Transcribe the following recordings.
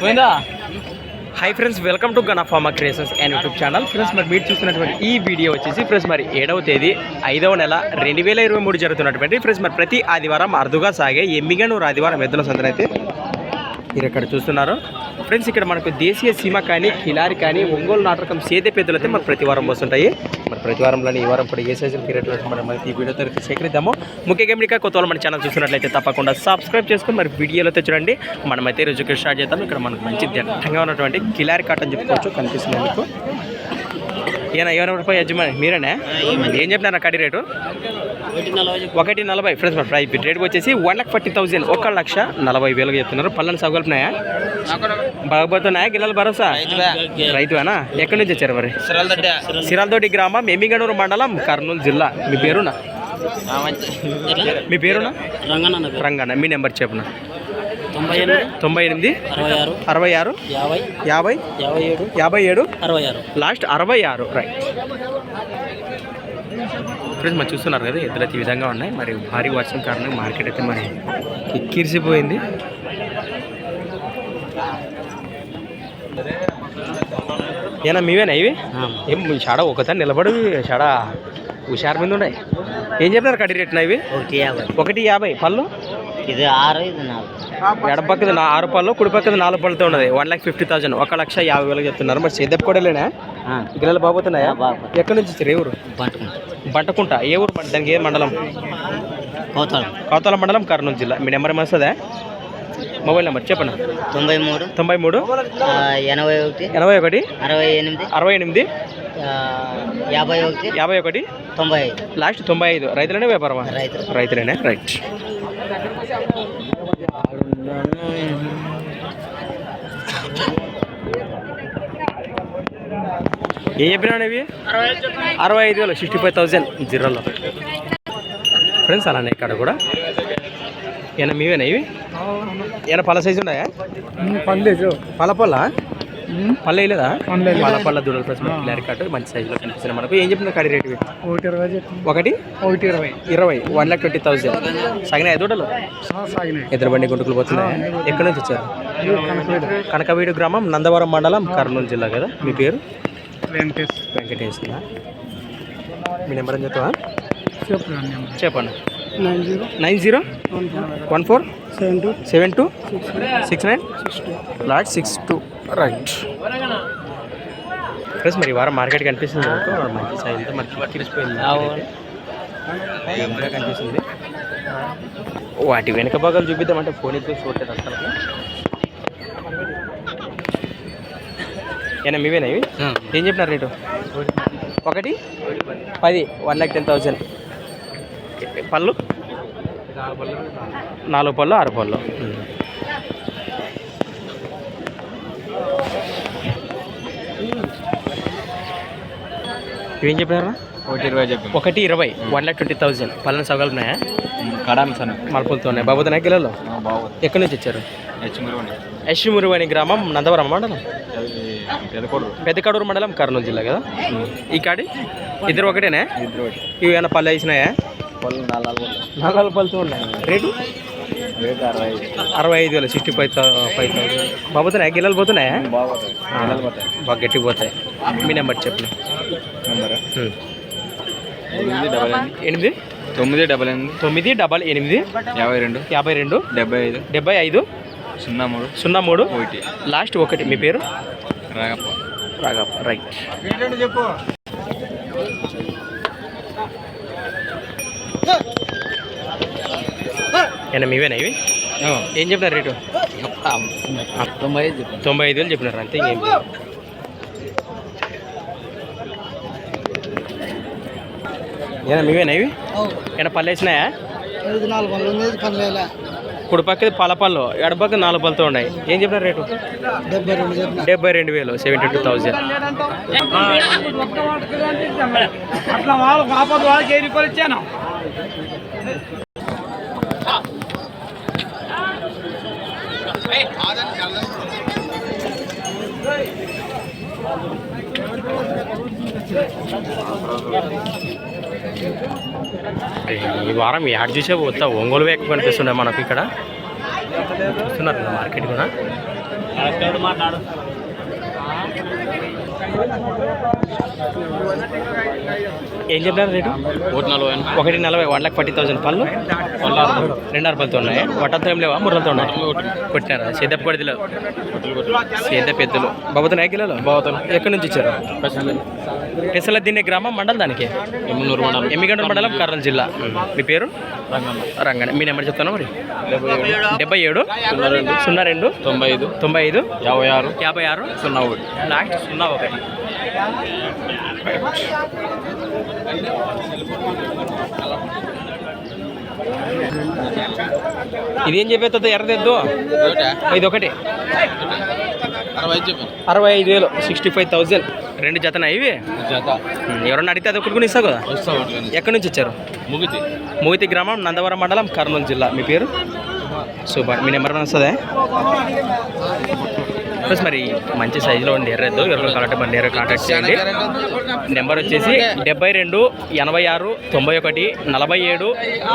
పోయిందా hi friends welcome to Gana farmer creations and YouTube channel friends మరి మీరు చూస్తున్నటువంటి ఈ వీడియో వచ్చేసి ఫ్రెండ్స్ మరి ఏడవ తేదీ ఐదవ నెల రెండు వేల ఇరవై మూడు జరుగుతున్నటువంటి ఫ్రెండ్స్ మరి ప్రతి ఆదివారం అరుదుగా సాగే ఎమ్మిగనూరు ఆదివారం ఎద్దుల సందన మీరు ఇక్కడ చూస్తున్నారు. ఫ్రెండ్స్ ఇక్కడ మనకు దేశీయ సీమ కానీ కిలారి కానీ ఒంగోలు నాటకం సేదే పెద్దలు అయితే మనకు ప్రతి వారం వస్తుంటాయి. మరి ప్రతి వారంలోనే ఈ వారం కూడా ఏ సైజులు పీరియడ్ మనం ఈ వీడియోతో సేకరిద్దాము. ముఖ్యంగా మీరు కొత్త వాళ్ళు మన ఛానల్ చూస్తున్నట్లయితే తప్పకుండా సబ్స్క్రైబ్ చేసుకొని మరి వీడియోలో అయితే చూడండి. మనమైతే రోజుకి స్టార్ట్ చేద్దాం ఇక్కడ మనకు మంచి దట్టంగా ఉన్నటువంటి కిలారి కాటన్ చెప్పుకోవచ్చు. కనిపిస్తుంది మీకు. ఈయన ఏమైనా రూపాయి యజమాని? మీరేనా? ఏం చెప్పినారు కడి రేటు? ఒకటి నలభై. ఫ్రెండ్స్ మరి ప్రైస్ రేట్ వచ్చేసి వన్ లాక్ ఫార్టీ థౌసండ్ ఒక లక్ష నలభై వేలుగా చెప్తున్నారు. పళ్ళని సగలుపున్నాయా బాగుపోతున్నాయా గిల్లల భరోసా? రైతువేనా? ఎక్కడి నుంచి వచ్చారు మరి? సిరాల్తోటి గ్రామం ఎమ్మిగనూరు మండలం కర్నూలు జిల్లా. మీ పేరునా? మీ పేరునా? రంగన్న రంగన్న. మీ నెంబర్ చెప్పున? తొంభై ఎనిమిది? తొంభై ఎనిమిది? అరవై ఆరు? అరవై ఆరు? యాభై? యాభై? యాభై ఏడు? యాభై ఏడు? అరవై ఆరు. లాస్ట్ అరవై ఆరు రైట్ ఫ్రెండ్స్ మరి చూస్తున్నారు కదా ఎద్దులు అయితే ఈ విధంగా ఉన్నాయి. మరి భారీ వర్షం కారణంగా మార్కెట్ అయితే మరి కిక్కిరిసిపోయింది. ఏనా మీవేనా ఇవి? ఏం షాడ ఒకదాన్ని నిలబడి షాడ హుషారు మీద ఉన్నాయి. ఏం చెప్పినారు కడి రేట్నా ఇవి? ఒకటి యాభై. ఒకటి యాభై పళ్ళు? ఇది ఆరు ఇది నాలుగు. ఎడం పక్కది నా ఆరు పళ్ళు కుడి పక్కది నాలుగు పళ్ళతో ఉన్నది. వన్ లాక్ ఫిఫ్టీ థౌసండ్ ఒక లక్ష యాభై వేలకు చెప్తున్నారు. మరి సేదప్ కూడా లేనా గిల్లలు బాగుతున్నాయా బాబు ఎక్కడి నుంచి వచ్చారు? ఏ ఊరు? బంటుకుంటా. బంటకుంట. ఏ ఊరు దానికి ఏ మండలం? కోతాడు కౌతల మండలం కర్నూలు జిల్లా. మీ నెంబర్ ఏమొస్తుందా మొబైల్ నెంబర్ చెప్పండి తొంభై మూడు. తొంభై మూడు. ఎనభై ఒకటి. ఎనభై ఒకటి. అరవై ఎనిమిది. అరవై ఎనిమిది. యాభై ఒకటి. యాభై ఒకటి. తొంభై ఐదు. లాస్ట్ తొంభై ఐదు. రైతులనే వ్యాపారమా? రైతులు. రైతులేనే. రైట్ ఏం చెప్పినాడు ఇవి? అరవై ఐదు వేలు సిక్స్టీ ఫైవ్ థౌజండ్ జీరోలో. ఫ్రెండ్స్ అలానే ఇక్కడ కూడా. ఏనా మీవేనా ఇవి? ఏమైనా పళ్ళ సైజు ఉన్నాయా? పర్లేదు పళ్ళ పళ్ళ పళ్ళ? వేయలేదా పళ్ళ పళ్ళ పళ్ళ దూడల ప్లస్ క్లియర్ కట్ మంచి సైజులో కనిపిస్తున్నాయి మనకు. ఏం చెప్పిన కడి రేటు? ఒకటి ఇరవై ఒకటి? ఒకటి ఇరవై. ఇరవై వన్ లాక్ ట్వంటీ థౌసండ్ సగన దూడలు? ఇద్దరు బండి గుంటుకులు పోతున్నాయి? ఎక్కడి నుంచి వచ్చారు? కనకవీడు గ్రామం నందవరం మండలం కర్నూలు జిల్లా కదా? మీ పేరు? వెంకటేష్. వెంకటేశ్వర మీ నెంబర్ అని చెప్తావా? చెప్పు చెప్పండి. Nine zero. Nine zero? One four. One four? Seven two. Seven two? Six six nine? Six two. Last six two. Right. Friends మరి వారం మార్కెట్ కనిపిస్తుంది మంచి సైజుతో మనకి తిరిసిపోయింది ఇంకా కనిపిస్తుంది. వాటి వెనక భాగాలు చూపిద్దామంటే ఫోన్ ఎత్తుకు చూడలేదు అసలు ఏనా మీవేనా ఇవి? ఏం చెప్పినారు రేటు? ఒకటి? పది. One lakh ten thousand. పళ్ళు? నాలుగు పళ్ళు ఆరు పళ్ళు. ఇవేం చెప్పినారా ఒకటి ఇరవై చెప్పు ఒకటి ఇరవై వన్ లాక్ ట్వంటీ థౌసండ్ పళ్ళని సగాలు ఉన్నాయా? కడామి సన్న మలుపులతో ఉన్నాయి. బాబుతున్నాయి కిలోలో? ఎక్కడి నుంచి వచ్చారు? యశ్మురు అనే గ్రామం నందవరం మండలం? పెద్దకడూరు మండలం కర్నూలు జిల్లా కదా? ఈ కాడి? ఇద్దరు ఒకటేనా? ఇవి ఏమైనా పళ్ళు వేసినాయా? నాలుగు పళ్ళతో ఉన్నాయి. రేటు? అరవై ఐదు. వేలు సిక్స్టీ ఫైవ్ ఫైవ్ థౌసండ్ బాబుతున్నాయా గిల్లలు పోతున్నాయా? బాగా గట్టికి పోతాయి. మీ నెంబర్ చెప్పండి. నెంబర్. ఎనిమిది డబల్ ఎనిమిది. ఎనిమిది? తొమ్మిది డబల్ ఎనిమిది. తొమ్మిది డబల్ ఎనిమిది. యాభై రెండు. యాభై రెండు. డెబ్బై ఐదు. డెబ్బై ఐదు. సున్నా మూడు. సున్నా మూడు. ఒకటి. లాస్ట్ ఒకటి. మీ పేరు? రాగప్ప. రాగప్ప. రైట్. చెప్పు? ఏనా మీవేనా ఇవి? ఏం చెప్పినారు రేటు? తొంభై ఐదు తొంభై ఐదు వేలు చెప్పినారు. అంతే ఇంకేం ఏనా మీవేనా ఇవి? ఏమైనా పళ్ళు వేసినాయా? నాలుగు వందలు ఉంది పదివేల కుడి పక్కది పళ్ళ పళ్ళు ఎడపక్క నాలుగు పళ్ళతో ఉన్నాయి. ఏం చెప్పినారు రేటు? డెబ్బై రెండు చెప్పిన. డెబ్బై రెండు వేలు సెవెంటీ టూ థౌజండ్ అట్లా ఈ వారం యాడ్ చూసే పోతా. ఒంగోలు వేక కనిపిస్తున్నాయి మనకు ఇక్కడ. చూస్తున్నారు మార్కెట్ కూడా. మాట్లాడు ఏం చెప్పినారు రేటు? ఒకటి నలభై ఒకటి నలభై వన్ లాక్ ఫార్టీ థౌసండ్ పళ్ళు. రెండు అరపలతో ఉన్నాయి. వట్టలతో ఏం లేవా? ముర్రలతో ఉన్నాయి. కొట్టినారా? సేదప్ప కొడిదిలో సేదప్ప ఎద్దులు బాబుతో కిలోలు? బాబుతాను ఎక్కడి నుంచి ఇచ్చారు పెసల దిన్నే గ్రామం మండలం దానికి? ఎమ్మెనూరు మండలం. ఎమ్మిగండ్ర మండలం? కర్నూలు జిల్లా. మీ పేరు? రంగణ మీ నెంబర్ చెప్తాను మరి. డెబ్బై ఏడు. సున్నా రెండు? తొంభై ఐదు. తొంభై ఐదు? యాభై ఆరు. యాభై ఆరు? సున్నా ఒకటి. లాస్ట్ సున్నా ఒకటి. ఇదేం చెప్పేస్తుంది ఎర్రదెద్దు? ఇది ఒకటి అరవై ఐదు వేలు సిక్స్టీ ఫైవ్ థౌజండ్ రెండు జతనా ఇవి? ఎవరన్నా అడిగితే అది ఒకటి ఇస్తావు కదా? ఎక్కడి నుంచి వచ్చారు? ముగితి. మూగితి గ్రామం నందవరం మండలం కర్నూలు జిల్లా. మీ పేరు? సూపర్ మీ నెంబర్ వస్తుందా? ప్లస్ మరి మంచి సైజులో ఉంది ఎర్రద్దు ఎవరు కావాలంటే మన నేరుగా కాంటాక్ట్ చేయండి. నెంబర్ వచ్చేసి డెబ్బై రెండు ఎనభై ఆరు తొంభై ఒకటి నలభై ఏడు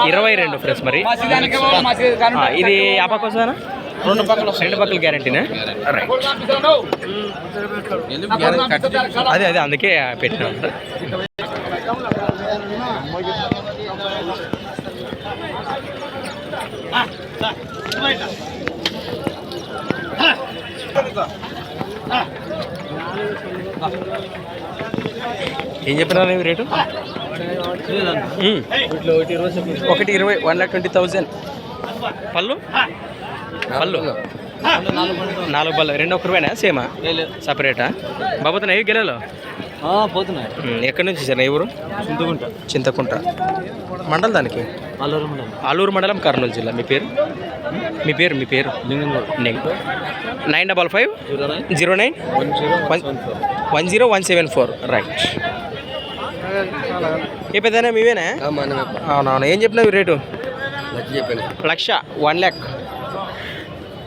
ఇరవై రెండు ఫ్రెండ్స్ మరి. ఆ, ఇది యాభై కోసమేనా రెండు పక్కల రెండు పక్కల గ్యారంటీనా రైట్ ఎందుకు గ్యారెంటీ కట్టి అదే అదే అందుకే పెట్టినాం. ఏం చెప్పినారు ఇవి రేటు. ఒకటి ఇరవై వన్ లాక్ ట్వంటీ థౌజండ్. పళ్ళు? పళ్ళు. నాలుగు పళ్ళు. రెండు ఒక్క రూపాయనా? సేమా? సపరేటా? బాబోతున్నా ఏవి గెలలో పోతున్నాయి. ఎక్కడి నుంచి సార్ ఊరు చింతకుంట. చింతకుంట. మండలం దానికి? అల్లూరు మండలం. ఆలూరు మండలం కర్నూలు జిల్లా. మీ పేరు? మీ పేరు మీ పేరు? Nine double five? Zero nine. One zero one seven four. Right. ఏ పెద్దనా మీవేనా? అవునవును. ఏం చెప్పినావు రేటు? లక్ష వన్ ల్యాక్.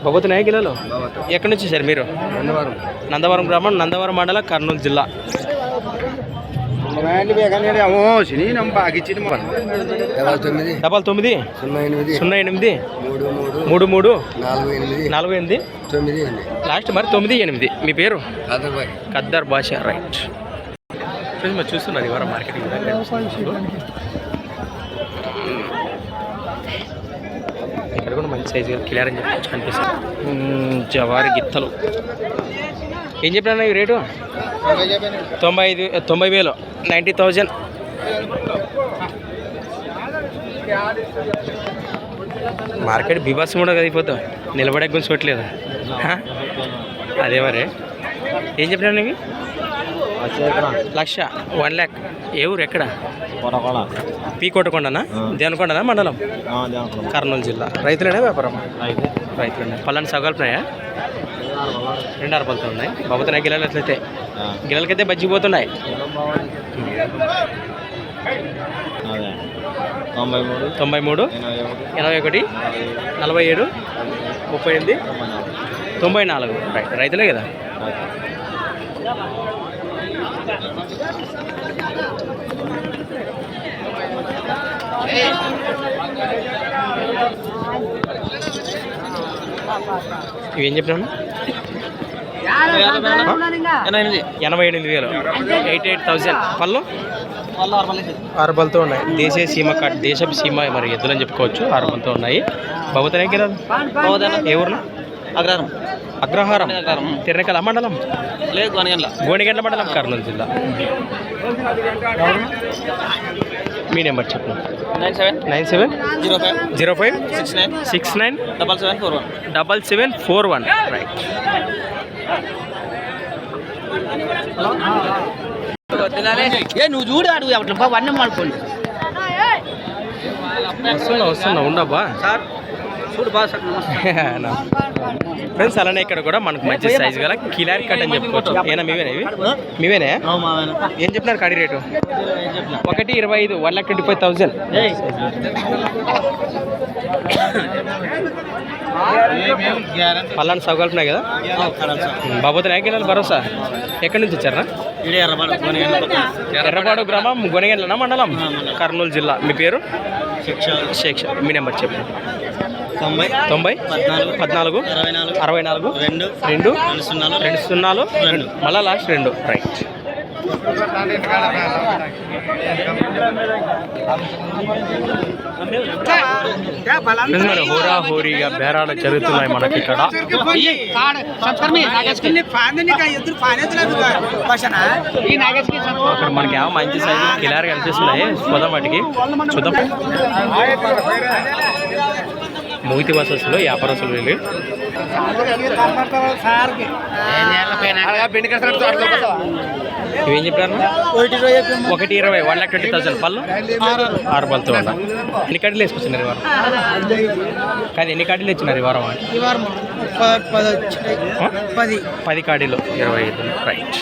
బాబోతున్నాయా కిలోలు? ఎక్కడి నుంచి సార్ మీరు? నందవరం. నందవరం గ్రామం నందవరం మండలం కర్నూలు జిల్లా. డబల్ తొమ్మిది? సున్నా ఎనిమిది. సున్నా ఎనిమిది. మూడు మూడు. నాలుగు ఎనిమిది. నాలుగు ఎనిమిది. తొమ్మిది లాస్ట్ మరి తొమ్మిది ఎనిమిది. మీ పేరు? ఖద్దర్ భాష రైట్. ఫ్రెండ్స్ మరి చూస్తున్నారు ఇవాళ మార్కెటింగ్ ఇక్కడ కూడా మంచి సైజు క్లియర్ అని చెప్పొచ్చు కనిపిస్తుంది. జవారి గిత్తలు. ఏం చెప్పినా ఈ రేటు? తొంభై ఐదు తొంభై వేలు. Ninety thousand. మార్కెట్ బీభత్సం కూడా కదిపోతావు నిలబడే గురించి చూడలేదు అదే మరి. ఏం చెప్పినా ఇవి? లక్ష. వన్ ల్యాక్. ఏ ఊరు ఎక్కడ? పీ కొట్టకొండనా? దేవనకొండనా మండలం? కర్నూలు జిల్లా. రైతులేనా వ్యాపారం? రైతులేనా? పళ్ళని సగలుపున్నాయా రెండు అరపలతో ఉన్నాయి. బాబుతున్నాయి గిల్లలు ఎట్లయితే? గిల్లలకైతే బజ్జిపోతున్నాయి తొంభై మూడు తొంభై మూడు ఎనభై ఒకటి ఎనభై ఒకటి నలభై ఏడు ముప్పై ఎనిమిది తొంభై నాలుగు. రైట్. రైతులే కదా? ఇవేం ఎనిమిది ఎనభై ఎనిమిది వేలు. ఎయిటీ ఎయిట్ థౌజండ్ పళ్ళు? అరబలతో ఉన్నాయి. దేశీయ సీమ కట్ దేశపు సీమ మరి ఎద్దులని చెప్పుకోవచ్చు. అరబలతో ఉన్నాయి. గిరాలు ఏ ఊర్లో? అగ్రహారం. అగ్రహారం. తిరణకల మండలం? లేదు గోనిగండ్ల. మండలం కర్నూలు జిల్లా. మీ నెంబర్ చెప్పండి nine seven nine seven? Zero five zero five? Six nine six nine? Double seven four one. Double seven four one. Right ఏ నువ్వు చూడు అడుగు అట్లా అన్నం అనుకోండి వస్తున్నా వస్తున్నా ఉండబ్బా. సార్. ఫ్రెండ్స్ అలానే ఇక్కడ కూడా మనకు మంచి సైజు గల కిలారి కట్ అని చెప్పుకోవచ్చు. ఏనా మీవేనా ఇవి? మీవేనా? ఏం చెప్పినారు కడి రేటు? ఒకటి ఇరవై ఐదు one lakh twenty five thousand. పల్లాన్ని సౌకల్పున్నాయి కదా? బాబోతు నాయకులు భరోసా? ఎక్కడి నుంచి వచ్చారా? ఎర్రపాడు గ్రామం గొనగండ్లనా మండలం? కర్నూలు జిల్లా. మీ పేరు? శేక్ష. మీ నెంబర్ చెప్పండి. తొంభై. తొంభై. పద్నాలుగు. పద్నాలుగు. అరవై నాలుగు. అరవై నాలుగు. రెండు. రెండు. రెండు సున్నాలు. రెండు సున్నాలు. రెండు. మళ్ళా లాస్ట్ రెండు. రైట్ హోరా హోరీగా బేరాలు జరుగుతున్నాయి మనకి ఇక్కడ. అక్కడ మనకి ఏమో మంచి సైజు కిలార్ కనిపిస్తున్నాయి. చూద్దాం వాటికి. చూద్దాం. మూతి బస్సెస్లో వ్యాపారస్తులు వెళ్ళి. ఇవేం చెప్పారు? ఒకటి ఇరవై వన్ లాక్ ట్వంటీ థౌసండ్ పళ్ళు ఆరు పళ్ళతో ఉన్నా ఎన్ని కడ్డీలు వేసుకొచ్చినారు ఈ వారం కాదు ఎన్ని కడ్డీలు ఇచ్చినారు ఈ వారం పది పది కాడీలు ఇరవై ఐదు. రైట్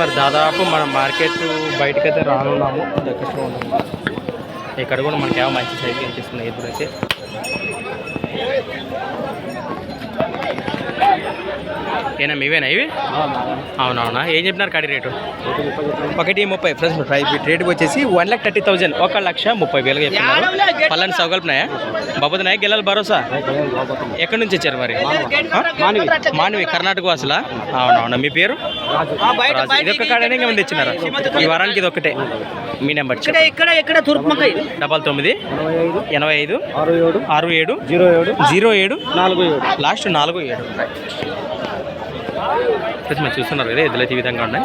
మరి దాదాపు మనం మార్కెట్ బయటకైతే రానున్నాము. దగ్గరలో ఉన్నాము ఇక్కడ కూడా మనకి ఏమో మంచి సైజ్ కనిపిస్తున్నాయి ఎదురైతే ఏనా ఇవేనా ఇవి? అవునవునా? ఏం చెప్పినారు కాడి రేటు? ఒకటి ముప్పై ఫ్రెండ్స్ రేట్ వచ్చేసి వన్ లాక్ థర్టీ థౌసండ్ ఒక లక్ష ముప్పై వేలుగా చెప్తున్నారు. పల్లని సౌకల్పనాయా బాబుతున్నాయా గెలాలి భరోసా? ఎక్కడి నుంచి వచ్చారు మరి? మానవి. కర్ణాటక వాసులా? అవునవునా మీ పేరు? రాజు. ఇది ఒక కాడనే ఇంకా తెచ్చినారా? ఈ వారానికి ఇది ఒకటే మీ నెంబర్ ఇక్కడ. డబల్ తొమ్మిది ఎనభై ఐదు ఆరు ఏడు జీరో ఏడు జీరో ఏడు నాలుగు ఏడు. లాస్ట్ నాలుగు ఏడు. ఫ్రెండ్స్ మనం చూస్తున్నారు కదా ఎదులైతే ఈ విధంగా ఉన్నాయి.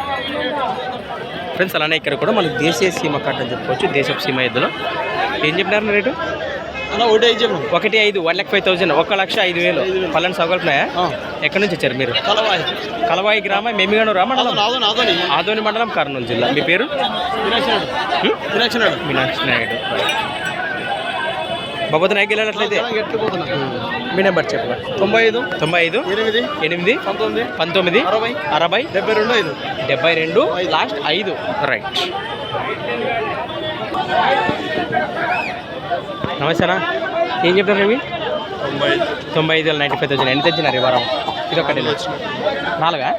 ఫ్రెండ్స్ అలానే ఇక్కడ కూడా మనకి దేశీయ సీమ కట్ట అని చెప్పుకోవచ్చు. దేశపు సీమ ఎద్దులు. ఏం చెప్పినారు రేటు? ఒకటి ఐదు చెప్పు. ఒకటి ఐదు వన్ లాక్ ఫైవ్ థౌసండ్ ఒక లక్ష ఐదు వేలు. పల్లెని సౌకల్పనాయా ఎక్కడి నుంచి వచ్చారు మీరు? కలవాయి. కలవాయి గ్రామం మెమ్మిగనూరు మండలం? నాదో నాదోని ఆదోని. మండలం కర్నూలు జిల్లా. మీ పేరు? మీనాక్షి నాయుడు బాబోతు నాయకు వెళ్ళినట్లయితే మీ నెంబర్ చెప్పు. తొంభై ఐదు. తొంభై ఐదు. ఎనిమిది. ఎనిమిది. పంతొమ్మిది. పంతొమ్మిది. అరవై. అరవై. డెబ్బై రెండు ఐదు. డెబ్బై రెండు. లాస్ట్ ఐదు. రైట్. నమస్తేనా. ఏం చెప్తారు రవి తొంభై ఐదు. తొంభై ఐదు నైంటీ ఫైవ్ థౌసండ్. ఎన్ని తెచ్చినారు ఈ వారం? ఇది ఒకటి నాలుగా?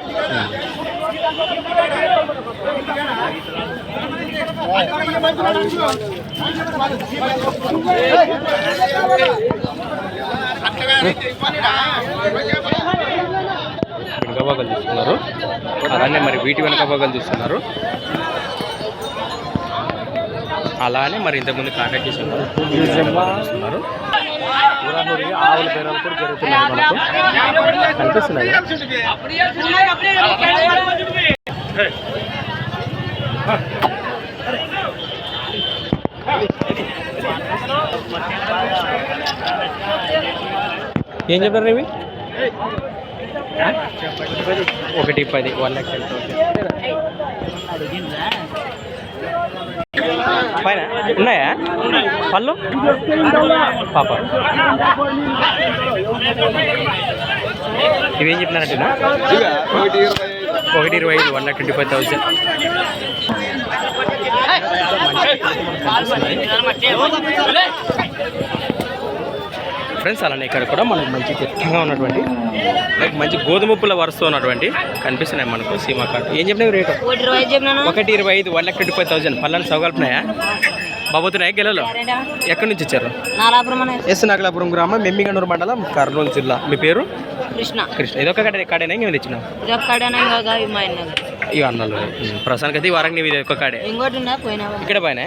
వెనుక భాగాలు చూస్తున్నారు. అలానే మరి వీటి వెనుక భాగాలు చూస్తున్నారు. అలానే మరి ఇంతకుముందు కాంటాక్ట్ చేసిన ఆవుల పేరాలు కూడా జరుగుతున్నాయి మనకు కనిపిస్తున్నాయి? ఏం చెప్పారు ఇవి ఒకటి పది వన్ ల్యాక్ టెన్ పైన ఉన్నాయా? పళ్ళు? పాప. ఇవేం చెప్పినారంటేనా ఒకటి ఇరవై ఐదు one lakh twenty five thousand. Friends అలానే ఇక్కడ కూడా మనకు మంచి దట్టంగా ఉన్నటువంటి లైక్ మంచి గోధుమ పుల్ల వరుసతో ఉన్నటువంటి కనిపిస్తున్నాయి మనకు సీమా కార్డు. ఏం చెప్పినావు రేటు? ఒకటి ఇరవై ఐదు one lakh twenty five thousand పళ్ళని సౌకల్పనాయా బాబోతున్నాయా గెలలో? ఎక్కడి నుంచి వచ్చారు? ఎస్ నాగలాపురం గ్రామం మెమ్మిగనూరు మండలం కర్నూలు జిల్లా. మీ పేరు? కృష్ణ. కృష్ణ. ఇదొక కడ కాడేనా? ఇంకేమైనా తెచ్చినావు? ఇది ఒక్కడేనా ఇంకా ఇవి అన్నాలు ప్రస్తుతానికి అయితే ఈ వారానికి నీవి ఇది ఒక్క కాడే పోయినా? ఇక్కడ పైన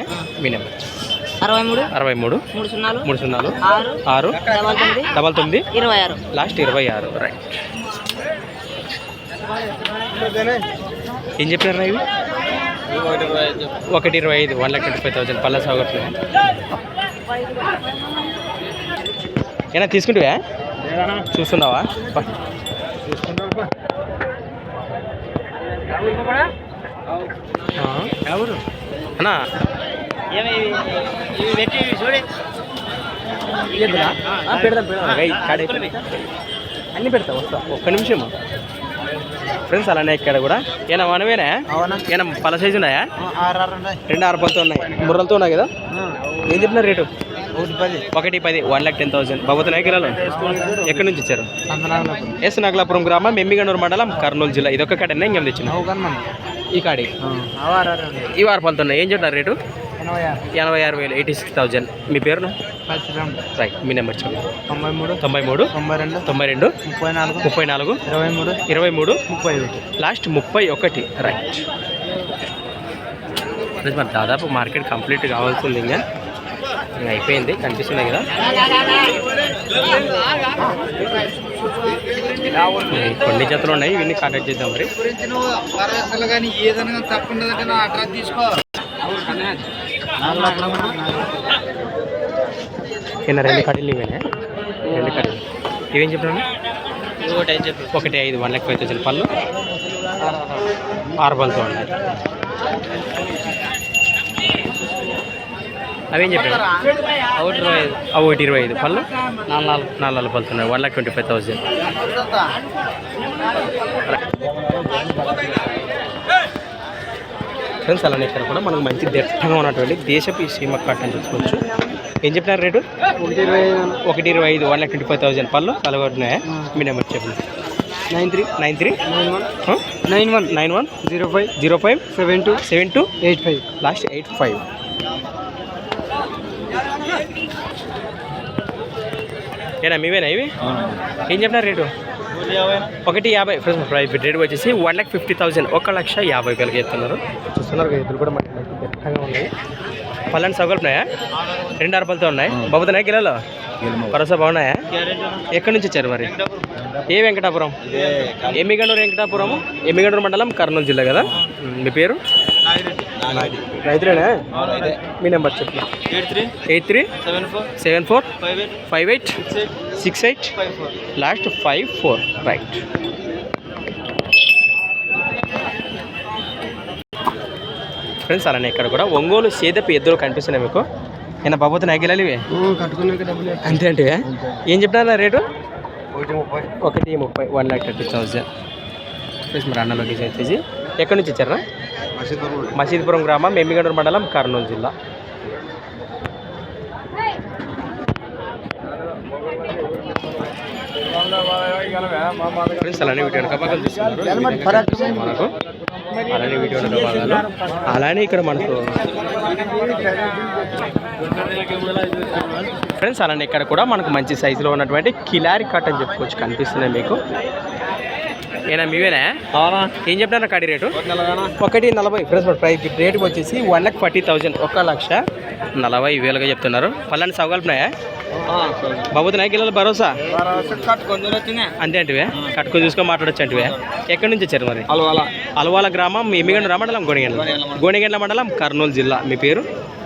మీ నెంబర్. అరవై మూడు? అరవై మూడు. మూడు సున్నాలు? మూడు సున్నాలు. ఆరు? డబల్ తొమ్మిది? డబల్ తొమ్మిది. ఇరవై ఆరు. లాస్ట్ ఇరవై ఆరు. రైట్ ఏం చెప్పారు ఇవి ఒకటి ఇరవై ఐదు one lakh twenty five thousand పళ్ళ సాగట్లే ఏనా తీసుకుంటావా? చూస్తున్నావా? పా. అన్నా పెడదాం పెడదాం. కాడ పెడతా వస్తా. ఒక్క నిమిషం ఫ్రెండ్స్ అలానే ఇక్కడ కూడా. ఏనా మనమేనా? ఏనా పల సైజు ఉన్నాయా? రెండు ఆరు పళ్ళతో ఉన్నాయి. ముర్రలతో ఉన్నాయి కదా? ఏం చెప్పినారు రేటు? ఒకటి పది. ఒకటి పది. One lakh ten thousand. బాబోతున్నాయి కిలోలు ఎక్కడి నుంచి ఇచ్చారు ఎస్ నగలాపురం గ్రామం మెమ్మిగనూరు మండలం కర్నూలు జిల్లా. ఇదొక కాడన్నా ఇంకేం తెచ్చిన ఈ కాడి. ఈ వారు పలుతున్నాయి ఏం చెప్తారు రేటు? ఎనభై ఆరు. వేలు ఎయిటీ సిక్స్ థౌజండ్. మీ పేరును? రైట్ మీ నెంబర్ చెప్పండి. తొంభై మూడు తొంభై మూడు తొంభై రెండు తొంభై రెండు ముప్పై నాలుగు ముప్పై నాలుగు ఇరవై మూడు ఇరవై మూడు ముప్పై ఒకటి. లాస్ట్ ముప్పై ఒకటి. రైట్. అదే మరి దాదాపు మార్కెట్ కంప్లీట్ కావాల్సింది ఇంకా. ఇంకా అయిపోయింది కనిపిస్తున్నాయి కదా. కొన్ని జతలు ఉన్నాయి ఇవన్నీ కాంటాక్ట్ చేద్దాం మరి. అడ్రస్ తీసుకో. కింద రెండు కడీలు ఇవేనా రెండు కడీలు ఇవేం చెప్పినా ఒకటి ఐదు వన్ లెక్క అయితే పళ్ళు. ఆరు పళ్ళతో ఉన్నాయి అవేం చెప్పారు ఒకటి ఇరవై ఐదు. అవి ఒకటి ఇరవై ఐదు. పళ్ళు? నాలుగు నాలుగు. నాలుగు నాలుగు పళ్ళతో ఉన్నాయి one lakh twenty five thousand. Friends అలానే ఇక్కడ కూడా మనకు మంచి దట్టంగా ఉన్నటువంటి దేశపు ఈ సీమ కట్ అని చెప్పుకోవచ్చు. ఏం చెప్పినారు రేటు? ఒకటి ఇరవై ఒకటి ఇరవై ఐదు. One lakh twenty five thousand పళ్ళు కలగొట్టినాయా మీ నెంబర్ చెప్పండి. Nine three nine three nine one nine one nine one zero five zero five seven two seven two eight five last eight five ఏనా మీవేనా ఇవి? ఏం చెప్పినారు రేటు? ఒకటి యాభై ఫ్రెండ్స్ ప్రైస్ రేట్ వచ్చేసి వన్ లాక్ ఫిఫ్టీ థౌసండ్ ఒక లక్ష యాభై వేలకి చెప్తున్నారు చూస్తున్నారు ఇద్దరు కూడా మనకి దట్టంగా ఉన్నాయి. పళ్ళని సౌకర్యన్నాయా రెండు అరపలతో ఉన్నాయి. బాబుతున్నాయా కిలోలో భరోసా బాగున్నాయా? ఎక్కడి నుంచి వచ్చారు మరి? ఏ వెంకటాపురం? ఎమ్మిగండూరు వెంకటాపురం ఎమ్మిగండూరు మండలం కర్నూలు జిల్లా కదా? మీ పేరు? రైతులేనా? మీ నెంబర్ చెప్పు. Eight three eight three seven four seven four five eight five eight six eight last five four. Right. Friends అలానే ఇక్కడ కూడా ఒంగోలు సేదపు ఎద్దులు కనిపిస్తున్నాయి మీకు. ఏనా బాబోతు నాగిలాలి ఇవి కట్టుకున్నాక డబ్బులు అంతే అంటే? ఏం చెప్తున్నా రేటు? ఒకటి ముప్పై. ఒకటి ముప్పై one lakh thirty thousand. Please మరి అన్న లొకేషన్ వచ్చేసి ఎక్కడి నుంచి వచ్చారా మసీద్పురం గ్రామం ఎమ్మిగండూరు మండలం కర్నూలు జిల్లా. ఫ్రెండ్స్ అలానే వీడియో వెనకభాగం చూస్తున్నారు మనకు అలానే వీడియో అలానే ఇక్కడ మనకు ఫ్రెండ్స్ అలానే ఇక్కడ కూడా మనకు మంచి సైజులో ఉన్నటువంటి కిలారి కట్ అని చెప్పుకోవచ్చు కనిపిస్తున్నాయి మీకు. ఏనా మీవేనా? ఏం చెప్తున్నారు కడి రేటు? ఒకటి నలభై మరి ప్రైస్ రేటు వచ్చేసి వన్ లాక్ ఫార్టీ థౌజండ్. ఒక లక్ష నలభై వేలుగా చెప్తున్నారు. పళ్ళని సవగలుపునాయా బాబుతున్నాయా గిల్లల భరోసా? అంతే అంటివే కట్టుకొని చూసుకొని మాట్లాడచ్చు అంటివే ఎక్కడి నుంచి వచ్చారు మరి? అలవాల. అలవాల గ్రామం ఎమ్మిగండ్ల మండలం గోనెగండ్ల. గోనెగండ్ల మండలం కర్నూలు జిల్లా. మీ పేరు?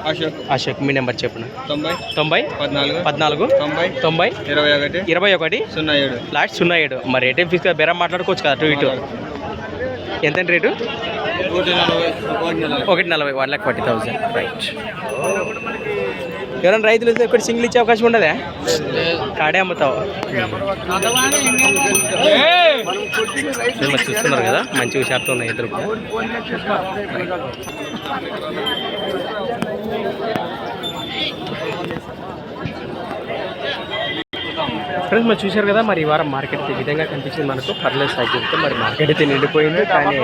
అశోక్. అశోక్ మీ నెంబర్ చెప్పండి. తొంభై. తొంభై పద్నాలుగు. పద్నాలుగు తొంభై. తొంభై ఇరవై ఒకటి. ఇరవై ఒకటి సున్నా ఏడు. లాస్ట్ సున్నా ఏడు. మరి రేట్ ఏం ఫిక్స్ బేరం మాట్లాడుకోవచ్చు కదా అటు ఇటు. ఎంత రేటు? ఒకటి నలభై one lakh forty thousand right ఎవరైనా రైతులు వస్తే ఒకటి సింగిల్ ఇచ్చే అవకాశం ఉండదా? కాడే అమ్ముతావు. చూస్తున్నారు కదా మంచి హుషారుతో ఉన్నాయి ఇద్దరు. ఫ్రెండ్స్ మరి చూశారు కదా మరి ఈ వారం మార్కెట్ ఈ విధంగా కనిపించింది మనకు. పర్లేదు సైకిల్తో మరి మార్కెట్ అయితే నిండిపోయింది కానీ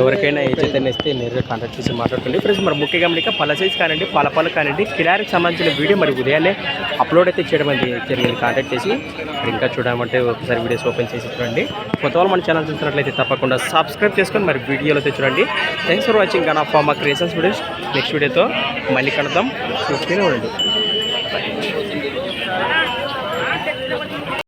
ఎవరికైనా ఏ చైతన్య ఇస్తే నేరుగా కాంటాక్ట్ చేసి మాట్లాడుకోండి. ఫ్రెండ్స్ మరి ముఖ్యంగా గమనిక పళ్ళ సైజ్ కానివ్వండి పాల పాలు కానివ్వండి కిలారికి సంబంధించిన వీడియో మరి ఉదయాన్నే అప్లోడ్ అయితే చేయడం అనేది జరిగింది. కాంటాక్ట్ చేసి ఇంకా చూడమంటే ఒకసారి వీడియోస్ ఓపెన్ చేసి చూడండి. కొత్త వాళ్ళు మన ఛానల్ చూసినట్లయితే తప్పకుండా సబ్స్క్రైబ్ చేసుకొని మరి వీడియోలో చూడండి. Thanks for watching gun of farmer creations videos next వీడియోతో మళ్ళీ కలుద్దాం. చూస్తూనే ఉండండి.